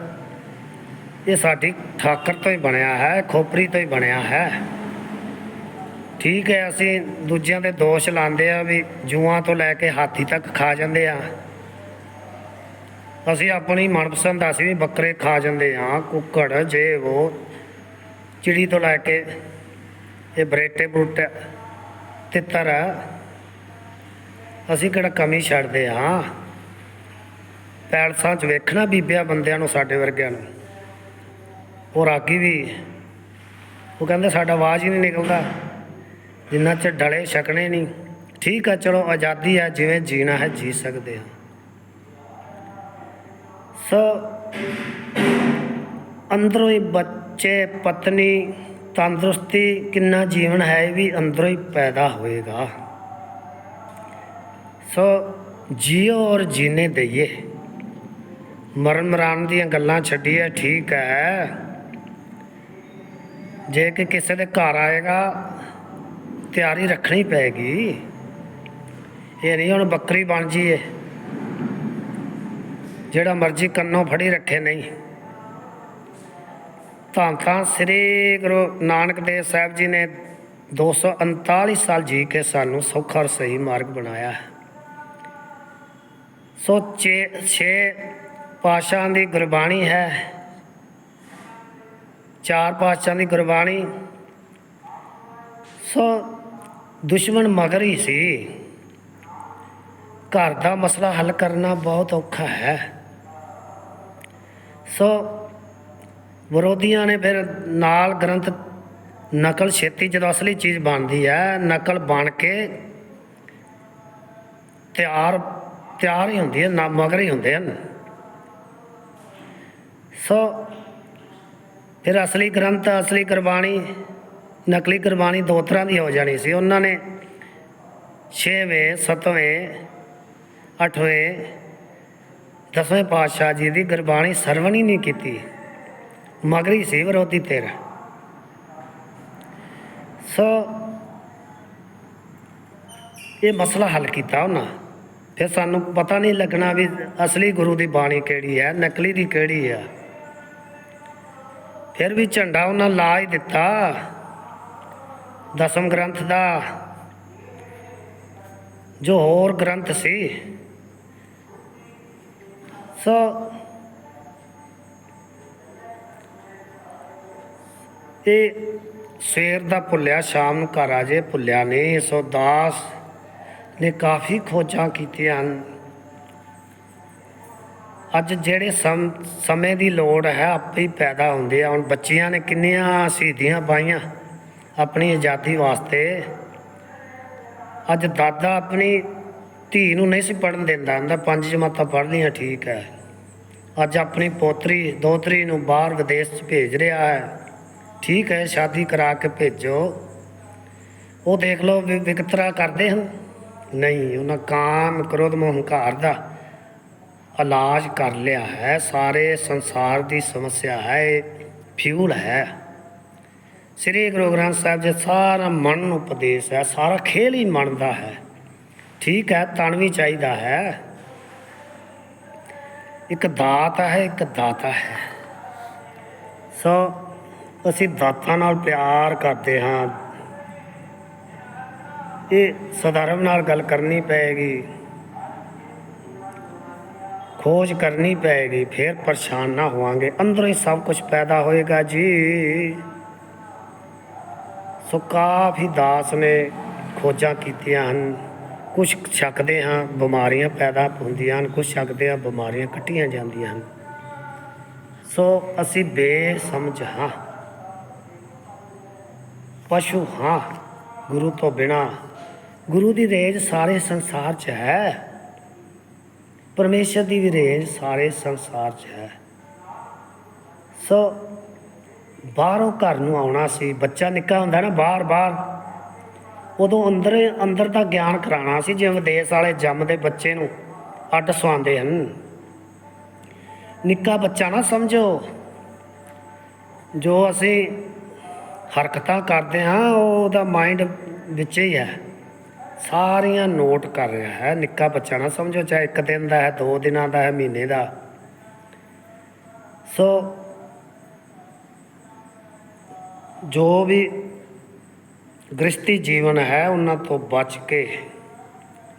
ਇਹ ਸਾਡੀ ਠਾਕਰ ਤੋਂ ਹੀ ਬਣਿਆ ਹੈ, ਖੋਪਰੀ ਤੋਂ ਹੀ ਬਣਿਆ ਹੈ। ਠੀਕ ਹੈ, ਅਸੀਂ ਦੂਜਿਆਂ ਦੇ ਦੋਸ਼ ਲਾਉਂਦੇ ਆ ਵੀ ਜੂਆਂ ਤੋਂ ਲੈ ਕੇ ਹਾਥੀ ਤੱਕ ਖਾ ਜਾਂਦੇ ਆ ਅਸੀਂ ਆਪਣੀ ਮਨਪਸੰਦ ਅਸੀਂ ਵੀ ਬੱਕਰੇ ਖਾ ਜਾਂਦੇ ਆ ਕੁੱਕੜ ਜੇ ਉਹ ਚਿੜੀ ਤੋਂ ਲੈ ਕੇ ਇਹ ਬਰੇਟੇ ਬਰੂਟੇ, ਤਿੱਤਰ, ਅਸੀਂ ਕਿਹੜਾ ਕਮੀ ਛੱਡਦੇ ਆ ਪੈਲਸਾਂ 'ਚ ਵੇਖਣਾ ਬੀਬਿਆਂ ਬੰਦਿਆਂ ਨੂੰ ਸਾਡੇ ਵਰਗਿਆਂ ਨੂੰ। ਉਹ ਰਾਗੀ ਵੀ, ਉਹ ਕਹਿੰਦੇ ਸਾਡਾ ਆਵਾਜ਼ ਹੀ ਨਹੀਂ ਨਿਕਲਦਾ। ਜਿੰਨਾ 'ਚ ਡਲੇ ਛਕਣੇ ਨਹੀਂ। ਠੀਕ ਆ, ਚਲੋ ਆਜ਼ਾਦੀ ਆ, ਜਿਵੇਂ ਜੀਣਾ ਹੈ ਜੀ ਸਕਦੇ ਆ। ਸੋ ਅੰਦਰੋਂ ਹੀ ਬੱਚੇ, ਪਤਨੀ, ਤੰਦਰੁਸਤੀ, ਕਿੰਨਾ ਜੀਵਨ ਹੈ ਇਹ ਵੀ ਅੰਦਰੋਂ ਹੀ ਪੈਦਾ ਹੋਏਗਾ। ਸੋ ਜੀਓ ਔਰ ਜੀਨੇ ਦਈਏ। ਮਰਨ ਮਰਾਨ ਦੀਆਂ ਗੱਲਾਂ ਛੱਡੀਏ, ਠੀਕ ਹੈ। ਜੇ ਕਿ ਕਿਸੇ ਦੇ ਘਰ ਆਏਗਾ ਤਿਆਰੀ ਰੱਖਣੀ ਪਏਗੀ ਇਹ ਨਹੀਂ, ਹੁਣ ਬੱਕਰੀ ਬਣ ਜੀਏ ਜਿਹੜਾ ਮਰਜ਼ੀ ਕੰਨੋਂ ਫੜੀ ਰੱਖੇ ਨਹੀਂ। ਤਾਂ ਤਾਂ ਸ੍ਰੀ ਗੁਰੂ ਨਾਨਕ ਦੇਵ ਸਾਹਿਬ ਜੀ ਨੇ 239 ਸਾਲ ਜੀ ਕੇ ਸਾਨੂੰ ਸੌਖਾ ਔਰ ਸਹੀ ਮਾਰਗ ਬਣਾਇਆ। ਹੈ ਸੋ ਛੇ ਛੇ ਪਾਸ਼ਾਂ ਦੀ ਗੁਰਬਾਣੀ ਹੈ। ਚਾਰ ਪਾਸ਼ਾਂ ਦੀ ਗੁਰਬਾਣੀ। ਸੋ ਦੁਸ਼ਮਣ ਮਗਰ ਹੀ ਸੀ। ਘਰ ਦਾ ਮਸਲਾ ਹੱਲ ਕਰਨਾ ਬਹੁਤ ਔਖਾ ਹੈ। ਸੋ ਵਿਰੋਧੀਆਂ ਨੇ ਫਿਰ ਨਾਲ ਗ੍ਰੰਥ ਨਕਲ ਛੇਤੀ ਜਦੋਂ ਅਸਲੀ ਚੀਜ਼ ਬਣਦੀ ਹੈ, ਨਕਲ ਬਣ ਕੇ ਤਿਆਰ ਤਿਆਰ ਹੀ ਹੁੰਦੀ ਹੈ, ਨਾ ਮਗਰ ਹੀ ਹੁੰਦੇ ਹਨ। ਸੋ ਫਿਰ ਅਸਲੀ ਗ੍ਰੰਥ, ਅਸਲੀ ਗੁਰਬਾਣੀ ਨਕਲੀ ਗੁਰਬਾਣੀ ਦੋ ਤਰ੍ਹਾਂ ਦੀ ਹੋ ਜਾਣੀ ਸੀ। ਉਹਨਾਂ ਨੇ ਛੇਵੇਂ, ਸੱਤਵੇਂ, ਅੱਠਵੇਂ, ਦਸਵੇਂ ਪਾਤਸ਼ਾਹ ਜੀ ਦੀ ਗੁਰਬਾਣੀ ਸਰਵਣ ਹੀ ਨਹੀਂ ਕੀਤੀ। ਮਗਰੀ ਸੀ ਵਿਰੋਧੀ ਤੇਰਾ ਸੋ ਇਹ ਮਸਲਾ ਹੱਲ ਕੀਤਾ ਉਹਨਾਂ। ਫਿਰ ਸਾਨੂੰ ਪਤਾ ਨਹੀਂ ਲੱਗਣਾ ਵੀ ਅਸਲੀ ਗੁਰੂ ਦੀ ਬਾਣੀ ਕਿਹੜੀ ਹੈ, ਨਕਲੀ ਦੀ ਕਿਹੜੀ ਹੈ। ਫਿਰ ਵੀ ਝੰਡਾ ਉਹਨਾਂ ਲਾ ਹੀ ਦਿੱਤਾ। ਦਸਮ ਗ੍ਰੰਥ ਦਾ ਜੋ ਹੋਰ ਗ੍ਰੰਥ ਸੀ, ਸੋ ਇਹ ਸਵੇਰ ਦਾ ਭੁੱਲਿਆ, ਸ਼ਾਮ ਨੂੰ ਘਰ ਆ ਜੇ ਭੁੱਲਿਆ ਨਹੀਂ, ਸੋ ਦਾਸ ਨੇ ਕਾਫੀ ਖੋਜਾਂ ਕੀਤੀਆਂ ਹਨ। ਅੱਜ ਜਿਹੜੇ ਸਮ, ਸਮੇਂ ਦੀ ਲੋੜ ਹੈ, ਆਪੇ ਹੀ ਪੈਦਾ ਹੁੰਦੇ ਆ। ਹੁਣ ਬੱਚਿਆਂ ਨੇ ਕਿੰਨੀਆਂ ਸ਼ਹੀਦੀਆਂ ਪਾਈਆਂ। ਆਪਣੀ ਆਜ਼ਾਦੀ ਵਾਸਤੇ। ਅੱਜ ਦਾਦਾ ਆਪਣੀ ਧੀ ਨੂੰ ਨਹੀਂ ਸੀ ਪੜਨ ਦਿੰਦਾ, ਕਹਿੰਦਾ ਪੰਜ ਜਮਾਤਾਂ ਪੜ੍ਹਨੀਆਂ ਠੀਕ ਹੈ। ਅੱਜ ਆਪਣੀ ਪੋਤਰੀ ਦੋਤਰੀ ਨੂੰ ਬਾਹਰ ਵਿਦੇਸ਼ 'ਚ ਭੇਜ ਰਿਹਾ ਹੈ। ਠੀਕ ਹੈ, ਸ਼ਾਦੀ ਕਰਾ ਕੇ ਭੇਜੋ। ਉਹ ਦੇਖ ਲਓ ਵਿਕਤਰਾ ਕਰਦੇ ਹਨ। ਨਹੀਂ, ਉਹਨਾਂ ਕਾਮ, ਕ੍ਰੋਧ, ਮੋਹ, ਹੰਕਾਰ ਦਾ ਇਲਾਜ ਕਰ ਲਿਆ ਹੈ। ਸਾਰੇ ਸੰਸਾਰ ਦੀ ਸਮੱਸਿਆ ਹੈ, ਇਹ ਫਿਊਲ ਹੈ। ਸ੍ਰੀ ਗੁਰੂ ਗ੍ਰੰਥ ਸਾਹਿਬ ਜੀ ਸਾਰਾ ਮਨ ਨੂੰ ਉਪਦੇਸ਼ ਹੈ, ਸਾਰਾ ਖੇਲ ਹੀ ਮਨ ਦਾ ਹੈ। ਠੀਕ ਹੈ, ਤਨ ਵੀ ਚਾਹੀਦਾ ਹੈ। ਇੱਕ ਦਾਤ ਹੈ, ਇੱਕ ਦਾਤਾ ਹੈ। ਸੋ ਅਸੀਂ ਦਾਤਾਂ ਨਾਲ ਪਿਆਰ ਕਰਦੇ ਹਾਂ। ਇਹ ਸਧਰਮ ਨਾਲ ਗੱਲ ਕਰਨੀ ਪਏਗੀ। ਖੋਜ ਕਰਨੀ ਪਏਗੀ, ਫਿਰ ਪਰੇਸ਼ਾਨ ਨਾ ਹੋਵਾਂਗੇ। ਅੰਦਰੋਂ ਹੀ ਸਭ ਕੁਝ ਪੈਦਾ ਹੋਏਗਾ ਜੀ। ਸੋ ਕਾਫੀ ਦਾਸ ਨੇ ਖੋਜਾਂ ਕੀਤੀਆਂ ਹਨ। ਕੁਝ ਛਕਦੇ ਹਾਂ, ਬਿਮਾਰੀਆਂ ਪੈਦਾ ਹੁੰਦੀਆਂ ਹਨ ਕੁਝ ਛਕਦੇ ਹਾਂ, ਬਿਮਾਰੀਆਂ ਕੱਟੀਆਂ ਜਾਂਦੀਆਂ ਹਨ। ਸੋ ਅਸੀਂ ਬੇਸਮਝ ਹਾਂ। ਪਸ਼ੂ ਹਾਂ, ਗੁਰੂ ਤੋਂ ਬਿਨਾ। ਗੁਰੂ ਦੀ ਰੇਜ ਸਾਰੇ ਸੰਸਾਰ 'ਚ ਹੈ। ਪਰਮੇਸ਼ਰ ਦੀ ਵੀ ਰੇਜ ਸਾਰੇ ਸੰਸਾਰ 'ਚ ਹੈ। ਸੋ ਬਾਹਰੋਂ ਘਰ ਨੂੰ ਆਉਣਾ ਸੀ, ਬੱਚਾ ਨਿੱਕਾ ਹੁੰਦਾ ਨਾ ਬਾਹਰ ਬਾਹਰ। ਉਦੋਂ ਅੰਦਰ ਅੰਦਰ ਦਾ ਗਿਆਨ ਕਰਾਉਣਾ ਸੀ, ਜਿਵੇਂ ਵਿਦੇਸ਼ ਵਾਲੇ ਜੰਮਦੇ ਬੱਚੇ ਨੂੰ ਅੱਡ ਸਵਾਉਂਦੇ ਹਨ। ਨਿੱਕਾ ਬੱਚਾ ਨਾ ਸਮਝੋ, ਜੋ ਅਸੀਂ ਹਰਕਤਾਂ ਕਰਦੇ ਹਾਂ ਉਹ ਉਹਦਾ ਮਾਈਂਡ ਵਿੱਚ ਹੀ ਹੈ। ਸਾਰੀਆਂ ਨੋਟ ਕਰ ਰਿਹਾ ਹੈ, ਨਿੱਕਾ ਬੱਚਾ ਨਾ ਸਮਝੋ, ਚਾਹੇ ਇੱਕ ਦਿਨ ਦਾ ਹੈ, ਦੋ ਦਿਨਾਂ ਦਾ ਹੈ, ਮਹੀਨੇ ਦਾ। ਸੋ ਜੋ ਵੀ ਗ੍ਰਸਤੀ ਜੀਵਨ ਹੈ, ਉਹਨਾਂ ਤੋਂ ਬਚ ਕੇ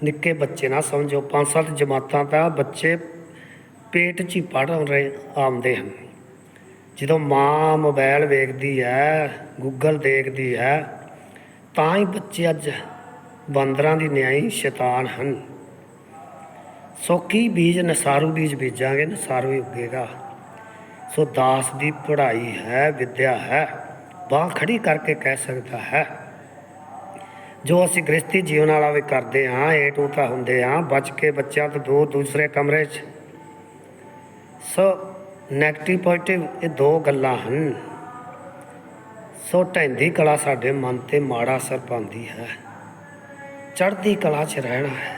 ਨਿੱਕੇ ਬੱਚੇ ਨਾ ਸਮਝੋ। ਪੰਜ ਸੱਤ ਜਮਾਤਾਂ ਦਾ ਬੱਚੇ ਪੇਟ 'ਚ ਹੀ ਪੜ੍ਹ ਰਹੇ ਆਉਂਦੇ ਹਨ। ਜਦੋਂ ਮਾਂ ਮੋਬਾਈਲ ਵੇਖਦੀ ਹੈ ਗੂਗਲ ਦੇਖਦੀ ਹੈ, ਤਾਂ ਹੀ ਬੱਚੇ ਅੱਜ ਬਾਂਦਰਾਂ ਦੀ ਨਿਆਈ ਸ਼ੈਤਾਨ ਹਨ। ਸੋ ਬੀਜ ਨਸਾਰੂ ਬੀਜ ਬੀਜਾਂਗੇ? ਨਸਾਰੂ ਹੀ ਉੱਗੇਗਾ। ਸੋ ਦਾਸ ਦੀ ਪੜ੍ਹਾਈ ਹੈ, ਵਿਦਿਆ ਹੈ। ਬਾਹ ਖੜੀ ਕਰਕੇ ਕਹਿ ਸਕਦਾ ਹੈ। ਜੋ ਅਸੀਂ ਗ੍ਰਸਤੀ ਜੀਵਨ ਵਾਲਾ ਵੀ ਕਰਦੇ ਹਾਂ ਏ ਟੂ ਤਾਂ ਹੁੰਦੇ ਹਾਂ, ਬਚ ਕੇ ਬੱਚਿਆਂ ਤੋਂ ਦੂਰ ਦੂਸਰੇ ਕਮਰੇ 'ਚ। ਸੋ ਨੈਗੇਟਿਵ ਪੋਜ਼ਿਟਿਵ ਇਹ ਦੋ ਗੱਲਾਂ ਹਨ। ਸੋ ਢੈਂਦੀ ਕਲਾ ਸਾਡੇ ਮਨ ਤੇ ਮਾੜਾ ਅਸਰ ਪਾਉਂਦੀ ਹੈ। ਚੜ੍ਹਦੀ ਕਲਾ 'ਚ ਰਹਿਣਾ ਹੈ।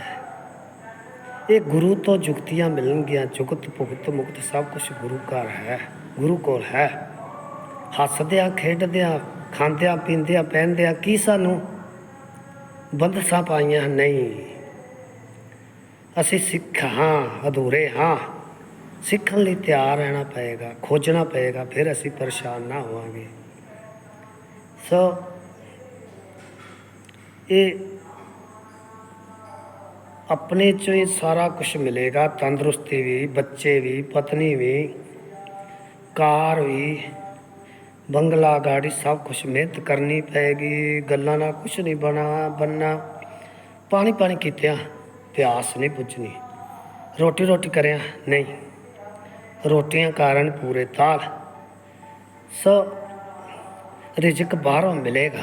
ਇਹ ਗੁਰੂ ਤੋਂ ਜੁਗਤੀਆਂ ਮਿਲਣਗੀਆਂ, ਜੁਗਤ ਭੁਗਤ ਮੁਕਤ ਸਭ ਕੁਝ ਗੁਰੂ ਘਰ ਹੈ, ਗੁਰੂ ਕੋਲ ਹੈ। ਹੱਸਦਿਆਂ, ਖੇਡਦਿਆਂ, ਖਾਂਦਿਆਂ, ਪੀਂਦਿਆਂ, ਪਹਿਨਦਿਆਂ ਕੀ ਸਾਨੂੰ ਬੰਦਸਾਂ ਪਾਈਆਂ ਨਹੀਂ? ਅਸੀਂ ਸਿੱਖ ਹਾਂ, ਅਧੂਰੇ ਹਾਂ। ਸਿੱਖਣ ਲਈ ਤਿਆਰ ਰਹਿਣਾ ਪਏਗਾ, ਖੋਜਣਾ ਪਏਗਾ, ਫਿਰ ਅਸੀਂ ਪਰੇਸ਼ਾਨ ਨਾ ਹੋਵਾਂਗੇ। ਸੋ ਇਹ ਆਪਣੇ ਚੋਂ ਹੀ ਸਾਰਾ ਕੁਝ ਮਿਲੇਗਾ। ਤੰਦਰੁਸਤੀ ਵੀ, ਬੱਚੇ ਵੀ, ਪਤਨੀ ਵੀ, ਕਾਰ ਵੀ। ਬੰਗਲਾ ਗਾੜੀ ਸਭ ਕੁਝ ਮਿਹਨਤ ਕਰਨੀ ਪਏਗੀ ਗੱਲਾਂ ਨਾਲ ਕੁਝ ਨਹੀਂ ਬਣਾ, ਬੰਨਾ। ਪਾਣੀ ਪਾਣੀ ਕੀਤਿਆਂ, ਪਿਆਸ ਨਹੀਂ ਬੁੱਝਣੀ ਰੋਟੀ ਰੋਟੀ ਕਰਿਆ, ਨਹੀਂ। ਰੋਟੀਆਂ ਕਾਰਨ ਪੂਰੇ ਤਾਲ। ਸੋ ਰਿਜ਼ਕ ਬਾਹਰੋਂ ਮਿਲੇਗਾ।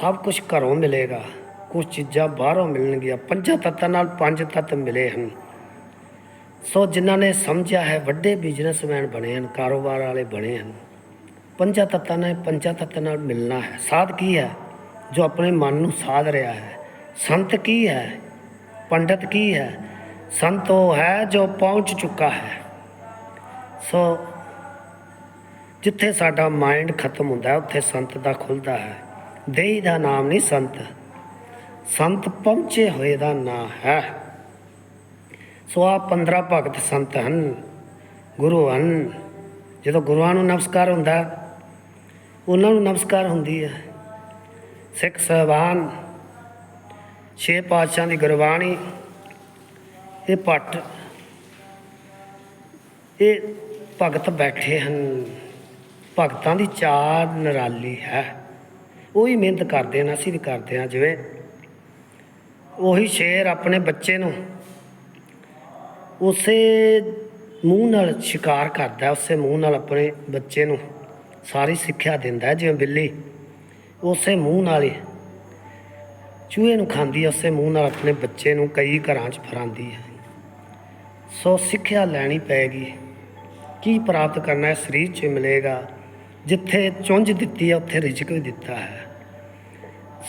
ਸਭ ਕੁਝ ਘਰੋਂ ਮਿਲੇਗਾ। ਕੁਝ ਚੀਜ਼ਾਂ ਬਾਹਰੋਂ ਮਿਲਣਗੀਆਂ। ਪੰਜਾਂ ਤੱਤਾਂ ਨਾਲ ਪੰਜ ਤੱਤ ਮਿਲੇ ਹਨ। ਸੋ ਜਿਨ੍ਹਾਂ ਨੇ ਸਮਝਿਆ ਹੈ, ਵੱਡੇ ਬਿਜ਼ਨਸਮੈਨ ਬਣੇ ਹਨ, ਕਾਰੋਬਾਰ ਵਾਲੇ ਬਣੇ ਹਨ। ਪੰਜਾਂ ਤੱਤਾਂ ਨਾਲ ਪੰਜਾਂ ਤੱਤਾਂ ਨਾਲ ਮਿਲਣਾ ਹੈ। ਸਾਧ ਕੀ ਹੈ? ਜੋ ਆਪਣੇ ਮਨ ਨੂੰ ਸਾਧ ਰਿਹਾ ਹੈ। ਸੰਤ ਕੀ ਹੈ? ਪੰਡਤ ਕੀ ਹੈ? ਸੰਤ ਉਹ ਹੈ ਜੋ ਪਹੁੰਚ ਚੁੱਕਾ ਹੈ। ਸੋ ਜਿੱਥੇ ਸਾਡਾ ਮਾਈਂਡ ਖਤਮ ਹੁੰਦਾ ਹੈ, ਉੱਥੇ ਸੰਤ ਦਾ ਖੁੱਲਦਾ ਹੈ। ਦੇਹੀ ਦਾ ਨਾਮ ਨਹੀਂ ਸੰਤ। ਸੰਤ ਪਹੁੰਚੇ ਹੋਏ ਦਾ ਨਾਮ ਹੈ। ਸੋ ਆ 15 ਭਗਤ ਸੰਤ ਹਨ, ਗੁਰੂ ਹਨ। ਜਦੋਂ ਗੁਰੂਆਂ ਨੂੰ ਨਮਸਕਾਰ ਹੁੰਦਾ ਉਹਨਾਂ ਨੂੰ ਨਮਸਕਾਰ ਹੁੰਦੀ ਹੈ। ਸਿੱਖ ਸਾਹਿਬਾਨ, ਛੇ ਪਾਤਸ਼ਾਹ ਦੀ ਗੁਰਬਾਣੀ, ਇਹ ਪੱਟ, ਇਹ ਭਗਤ ਬੈਠੇ ਹਨ। ਭਗਤਾਂ ਦੀ ਚਾਰ ਨਿਰਾਲੀ ਹੈ। ਉਹੀ ਮਿਹਨਤ ਕਰਦੇ ਨੇ ਅਸੀਂ ਵੀ ਕਰਦੇ ਹਾਂ ਜਿਵੇਂ ਉਹੀ ਸ਼ੇਰ ਆਪਣੇ ਬੱਚੇ ਨੂੰ ਉਸੇ ਮੂੰਹ ਨਾਲ ਸ਼ਿਕਾਰ ਕਰਦਾ, ਉਸੇ ਮੂੰਹ ਨਾਲ ਆਪਣੇ ਬੱਚੇ ਨੂੰ ਸਾਰੀ ਸਿੱਖਿਆ ਦਿੰਦਾ ਜਿਵੇਂ ਬਿੱਲੀ। ਉਸੇ ਮੂੰਹ ਨਾਲ ਹੀ। ਚੂਹੇ ਨੂੰ ਖਾਂਦੀ ਹੈ, ਉਸੇ ਮੂੰਹ ਨਾਲ ਆਪਣੇ ਬੱਚੇ ਨੂੰ ਕਈ ਘਰਾਂ 'ਚ ਫਰਾਂਦੀ ਹੈ। ਸੋ ਸਿੱਖਿਆ ਲੈਣੀ ਪੈਗੀ। ਕੀ ਪ੍ਰਾਪਤ ਕਰਨਾ ਹੈ, ਸਰੀਰ 'ਚ ਮਿਲੇਗਾ। ਜਿੱਥੇ ਚੁੰਝ ਦਿੱਤੀ ਹੈ, ਉੱਥੇ ਰਿਜ਼ਕ ਵੀ ਦਿੱਤਾ ਹੈ।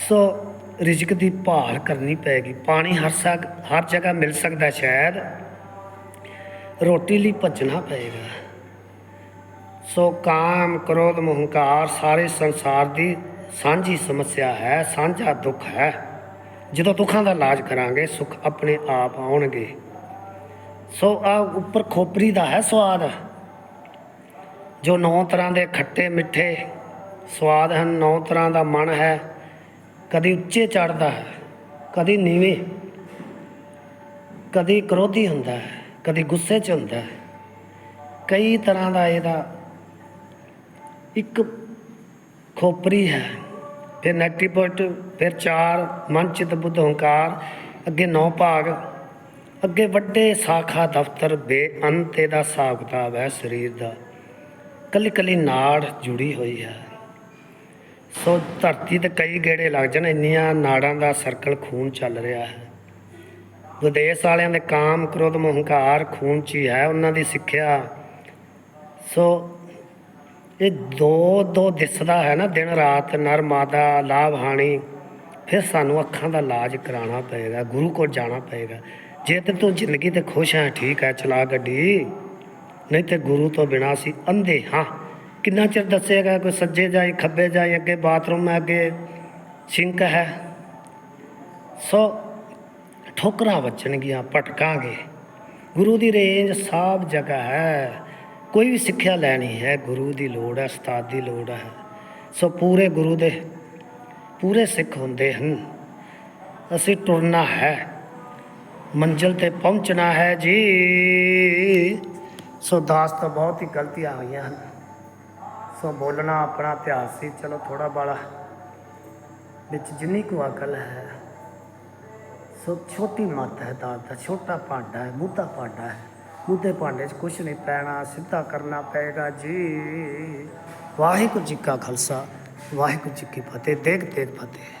ਸੋ ਰਿਜ਼ਕ ਦੀ ਭਾਲ ਕਰਨੀ ਪੈਗੀ। ਪਾਣੀ ਹਰ ਸਕ ਹਰ ਜਗ੍ਹਾ ਮਿਲ ਸਕਦਾ ਸ਼ਾਇਦ। ਰੋਟੀ ਲਈ ਭੱਜਣਾ ਪਏਗਾ। ਸੋ ਕਾਮ, ਕ੍ਰੋਧ, ਮਹੰਕਾਰ ਸਾਰੇ ਸੰਸਾਰ ਦੀ ਸਾਂਝੀ ਸਮੱਸਿਆ ਹੈ, ਸਾਂਝਾ ਦੁੱਖ ਹੈ। ਜਦੋਂ ਦੁੱਖਾਂ ਦਾ ਇਲਾਜ ਕਰਾਂਗੇ, ਸੁੱਖ ਆਪਣੇ ਆਪ ਆਉਣਗੇ। ਸੋ ਆ ਉੱਪਰ ਖੋਪਰੀ ਦਾ ਹੈ ਸਵਾਦ। ਜੋ ਨੌ ਤਰ੍ਹਾਂ ਦੇ ਖੱਟੇ ਮਿੱਠੇ ਸਵਾਦ ਹਨ, ਨੌ ਤਰ੍ਹਾਂ ਦਾ ਮਨ ਹੈ, ਕਦੀ ਉੱਚੇ ਚੜਦਾ ਹੈ, ਕਦੀ ਨੀਵੇਂ, ਕਦੀ ਕ੍ਰੋਧੀ ਹੁੰਦਾ ਹੈ, ਕਦੀ ਗੁੱਸੇ 'ਚ ਹੁੰਦਾ ਹੈ। ਕਈ ਤਰ੍ਹਾਂ ਦਾ ਇਹਦਾ ਇੱਕ ਖੋਪਰੀ ਹੈ। ਫਿਰ ਨੈਗੇਟਿਵ ਫਿਰ ਚਾਰ ਮਨ ਚਿਤ ਬੁੱਧ ਹੰਕਾਰ, ਅੱਗੇ ਨੌ ਭਾਗ, ਅੱਗੇ ਵੱਡੇ ਸਾਖਾ ਦਫ਼ਤਰ, ਬੇਅੰਤ ਇਹਦਾ ਹਿਸਾਬ ਕਿਤਾਬ ਹੈ ਸਰੀਰ ਦਾ। ਕੱਲੀ ਕੱਲੀ ਨਾੜ ਜੁੜੀ ਹੋਈ ਹੈ। ਸੋ ਧਰਤੀ ਤੇ ਕਈ ਗੇੜੇ ਲੱਗ ਜਾਣ, ਇੰਨੀਆਂ ਨਾੜਾਂ ਦਾ ਸਰਕਲ ਖੂਨ ਚੱਲ ਰਿਹਾ ਹੈ। ਵਿਦੇਸ਼ ਵਾਲਿਆਂ ਦੇ ਕਾਮ, ਕ੍ਰੋਧ ਮੋਹ ਹੰਕਾਰ ਖੂਨ 'ਚ ਹੀ ਹੈ, ਉਹਨਾਂ ਦੀ ਸਿੱਖਿਆ। ਸੋ ਇਹ ਦੋ ਦੋ ਦਿਸਦਾ ਹੈ ਨਾ ਦਿਨ ਰਾਤ ਨਰ ਮਾਦਾ ਲਾਭ ਹਾਨੀ ਫਿਰ ਸਾਨੂੰ ਅੱਖਾਂ ਦਾ ਇਲਾਜ ਕਰਾਉਣਾ ਪਏਗਾ, ਗੁਰੂ ਕੋਲ ਜਾਣਾ ਪਏਗਾ। ਜੇ ਤੇ ਤੂੰ ਜ਼ਿੰਦਗੀ ਤੇ ਖੁਸ਼ ਹੈ, ਠੀਕ ਹੈ, ਚਲਾ ਗੱਡੀ। ਨਹੀਂ ਤੇ ਗੁਰੂ ਤੋਂ ਬਿਨਾ ਅਸੀਂ ਅੰਧੇ ਹਾਂ। ਕਿੰਨਾ ਚਿਰ ਦੱਸੇਗਾ ਕੋਈ ਸੱਜੇ ਜਾਈ, ਖੱਬੇ ਜਾਈ, ਅੱਗੇ ਬਾਥਰੂਮ ਹੈ, ਅੱਗੇ ਸਿੰਕ ਹੈ। ਸੋ ਠੋਕਰਾਂ ਵੱਜਣਗੀਆਂ, ਭਟਕਾਂਗੇ। ਗੁਰੂ ਦੀ ਰੇਂਜ ਸਭ ਜਗ੍ਹਾ ਹੈ। ਕੋਈ ਵੀ ਸਿੱਖਿਆ ਲੈਣੀ ਹੈ, ਗੁਰੂ ਦੀ ਲੋੜ ਹੈ, ਉਸਤਾਦ ਦੀ ਲੋੜ ਹੈ, ਸੋ ਪੂਰੇ ਗੁਰੂ ਦੇ ਪੂਰੇ ਸਿੱਖ ਹੁੰਦੇ ਹਨ। ਅਸੀਂ ਟੁਰਨਾ ਹੈ, ਮੰਜ਼ਿਲ ਤੇ ਪਹੁੰਚਣਾ ਹੈ ਜੀ। ਸੋ ਦਾਸ ਤਾਂ ਬਹੁਤ ਹੀ ਗਲਤੀਆਂ ਹੋਈਆਂ ਹਨ। ਸੋ ਬੋਲਣਾ ਆਪਣਾ ਇਤਿਹਾਸ ਸੀ, ਚਲੋ ਥੋੜਾ ਬਾਲਾ ਵਿੱਚ ਜਿੰਨੀ ਕੁ ਅਕਲ ਹੈ। ਸੋ ਛੋਟੀ ਮੱਤ ਹੈ ਦਾਤ ਦਾ, ਛੋਟਾ ਭਾਂਡਾ ਹੈ ਮੁੱਦਾ ਭਾਂਡਾ ਹੈ। ਮੁੱਦੇ ਭਾਂਡੇ 'ਚ ਕੁਝ ਨਹੀਂ ਪੈਣਾ, ਸਿੱਧਾ ਕਰਨਾ ਪਏਗਾ ਜੀ। ਵਾਹਿਗੁਰੂ ਜੀ ਕਾ ਖਾਲਸਾ, ਵਾਹਿਗੁਰੂ ਜੀ ਕੀ ਫਤਿਹ ਦੇਖ ਦੇਖ ਫਤਿਹ।